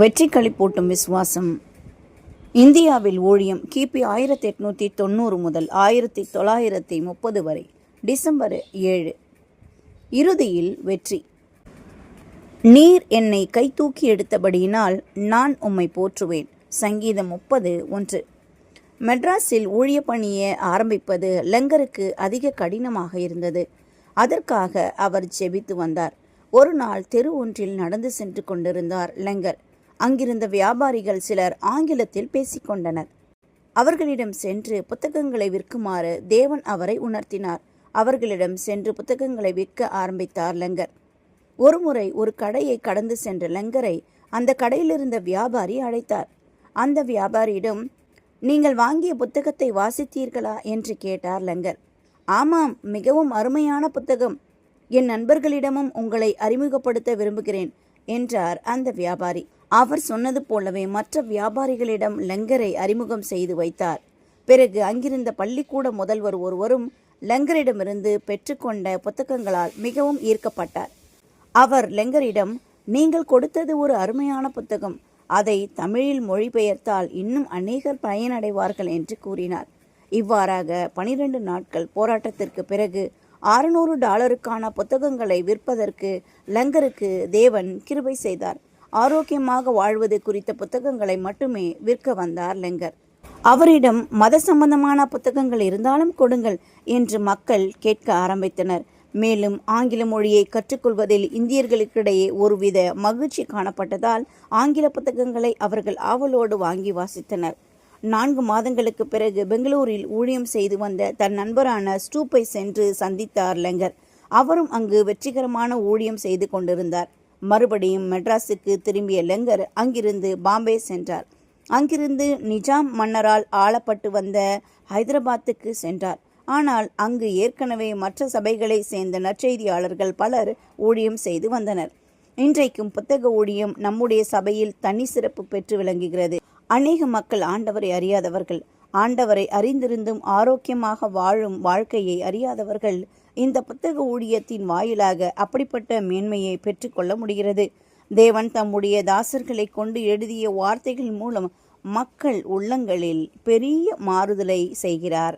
வெற்றி களிப்பூட்டும் விசுவாசம். இந்தியாவில் ஊழியம் கிபி ஆயிரத்தி எட்நூற்றி தொண்ணூறு முதல் ஆயிரத்தி தொள்ளாயிரத்தி முப்பது வரை டிசம்பர் ஏழு. இறுதியில் வெற்றி. நீர் என்னை கைதூக்கி எடுத்தபடியினால் நான் உம்மை போற்றுவேன். சங்கீதம் முப்பது ஒன்று. மெட்ராஸில் ஊழிய பணியை ஆரம்பிப்பது லங்கருக்கு அதிக கடினமாக இருந்தது. அதற்காக அவர் ஜெபித்து வந்தார். ஒரு நாள் தெரு ஒன்றில் நடந்து சென்று கொண்டிருந்தார் லங்கர். அங்கிருந்த வியாபாரிகள் சிலர் ஆங்கிலத்தில் பேசிக்கொண்டனர். அவர்களிடம் சென்று புத்தகங்களை விற்குமாறு தேவன் அவரை உணர்த்தினார். அவர்களிடம் சென்று புத்தகங்களை விற்க ஆரம்பித்தார் லங்கர். ஒருமுறை ஒரு கடையை கடந்து சென்ற லங்கரை அந்த கடையிலிருந்த வியாபாரி அழைத்தார். அந்த வியாபாரியிடம் நீங்கள் வாங்கிய புத்தகத்தை வாசித்தீர்களா? என்று கேட்டார் லங்கர். ஆமாம் மிகவும் அருமையான புத்தகம். என் நண்பர்களிடமும் உங்களை அறிமுகப்படுத்த விரும்புகிறேன் என்றார் அந்த வியாபாரி. அவர் சொன்னது போலவே மற்ற வியாபாரிகளிடம் லங்கரை அறிமுகம் செய்து வைத்தார். பிறகு அங்கிருந்த பள்ளிக்கூட முதல்வர் ஒருவரும் லங்கரிடமிருந்து பெற்றுக்கொண்ட புத்தகங்களால் மிகவும் ஈர்க்கப்பட்டார். அவர் லெங்கரிடம் நீங்கள் கொடுத்தது ஒரு அருமையான புத்தகம். அதை தமிழில் மொழிபெயர்த்தால் இன்னும் அநேகர் பயனடைவார்கள் என்று கூறினார். இவ்வாறாக பனிரெண்டு நாட்கள் போராட்டத்திற்கு பிறகு அறுநூறு டாலருக்கான புத்தகங்களை விற்பதற்கு லங்கருக்கு தேவன் கிருபை செய்தார். ஆரோக்கியமாக வாழ்வது குறித்த புத்தகங்களை மட்டுமே விற்க வந்தார் லெங்கர். அவரிடம் மத சம்பந்தமான புத்தகங்கள் இருந்தாலும் கொடுங்கள் என்று மக்கள் கேட்க ஆரம்பித்தனர். மேலும் ஆங்கில மொழியை கற்றுக்கொள்வதில் இந்தியர்களுக்கிடையே ஒருவித மகிழ்ச்சி காணப்பட்டதால் ஆங்கில புத்தகங்களை அவர்கள் ஆவலோடு வாங்கி வாசித்தனர். நான்கு மாதங்களுக்கு பிறகு பெங்களூரில் ஊழியம் செய்து வந்த தன் நண்பரான ஸ்டூப்பை சென்று சந்தித்தார் லெங்கர். அவரும் அங்கு வெற்றிகரமான ஊழியம் செய்து கொண்டிருந்தார். மறுபடியும் மெட்ராஸுக்கு திரும்பிய லெங்கர் அங்கிருந்து பாம்பே சென்றார். அங்கிருந்து நிஜாம் மன்னரால் ஆளப்பட்டு வந்த ஹைதராபாத்துக்கு சென்றார். ஆனால் அங்கு ஏற்கனவே மற்ற சபைகளை சேர்ந்த நற்செய்தியாளர்கள் பலர் ஊழியம் செய்து வந்தனர். இன்றைக்கும் புத்தக ஊழியம் நம்முடைய சபையில் தனி சிறப்பு பெற்று விளங்குகிறது. அநேக மக்கள் ஆண்டவரை அறியாதவர்கள். ஆண்டவரை அறிந்திருந்தும் ஆரோக்கியமாக வாழும் வாழ்க்கையை அறியாதவர்கள் இந்த புத்தக ஊழியத்தின் வாயிலாக அப்படிப்பட்ட மேன்மையை பெற்றுக்கொள்ள முடிகிறது. தேவன் தம்முடைய தாசர்களை கொண்டு எழுதிய வார்த்தைகள் மூலம் மக்கள் உள்ளங்களில் பெரிய மாறுதலை செய்கிறார்.